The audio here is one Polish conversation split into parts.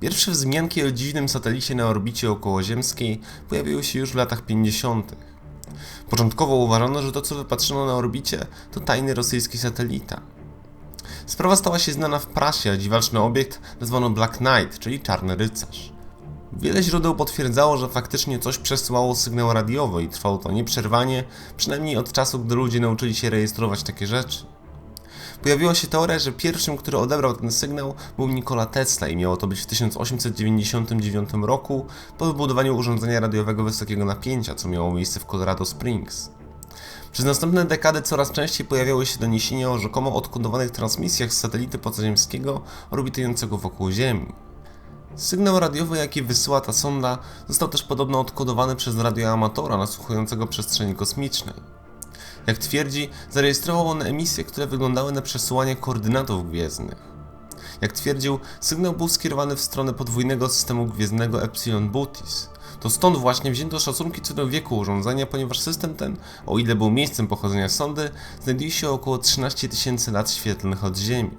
Pierwsze wzmianki o dziwnym satelicie na orbicie okołoziemskiej pojawiły się już w latach 50. Początkowo uważano, że to co wypatrzono na orbicie to tajny rosyjski satelita. Sprawa stała się znana w prasie, a dziwaczny obiekt nazwano Black Knight, czyli Czarny Rycerz. Wiele źródeł potwierdzało, że faktycznie coś przesyłało sygnał radiowy i trwało to nieprzerwanie, przynajmniej od czasu, gdy ludzie nauczyli się rejestrować takie rzeczy. Pojawiła się teoria, że pierwszym, który odebrał ten sygnał był Nikola Tesla i miało to być w 1899 roku po wybudowaniu urządzenia radiowego wysokiego napięcia, co miało miejsce w Colorado Springs. Przez następne dekady coraz częściej pojawiały się doniesienia o rzekomo odkodowanych transmisjach z satelity pozaziemskiego orbitującego wokół Ziemi. Sygnał radiowy, jaki wysyła ta sonda, został też podobno odkodowany przez radioamatora nasłuchującego przestrzeni kosmicznej. Jak twierdzi, zarejestrował on emisje, które wyglądały na przesyłanie koordynatów gwiezdnych. Jak twierdził, sygnał był skierowany w stronę podwójnego systemu gwiezdnego Epsilon Bootis. To stąd właśnie wzięto szacunki co do wieku urządzenia, ponieważ system ten, o ile był miejscem pochodzenia sondy, znajduje się około 13 tysięcy lat świetlnych od Ziemi.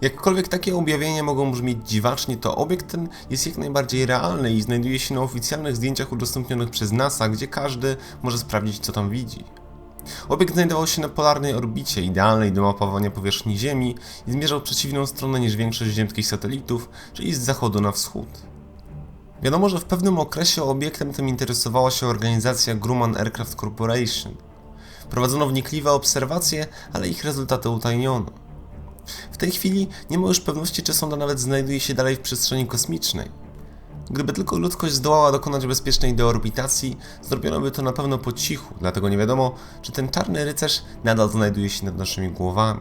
Jakkolwiek takie objawienia mogą brzmieć dziwacznie, to obiekt ten jest jak najbardziej realny i znajduje się na oficjalnych zdjęciach udostępnionych przez NASA, gdzie każdy może sprawdzić co tam widzi. Obiekt znajdował się na polarnej orbicie, idealnej do mapowania powierzchni Ziemi i zmierzał w przeciwną stronę niż większość ziemskich satelitów, czyli z zachodu na wschód. Wiadomo, że w pewnym okresie obiektem tym interesowała się organizacja Grumman Aircraft Corporation. Prowadzono wnikliwe obserwacje, ale ich rezultaty utajniono. W tej chwili nie ma już pewności, czy sonda nawet znajduje się dalej w przestrzeni kosmicznej. Gdyby tylko ludzkość zdołała dokonać bezpiecznej deorbitacji, zrobiono by to na pewno po cichu, dlatego nie wiadomo, czy ten czarny rycerz nadal znajduje się nad naszymi głowami.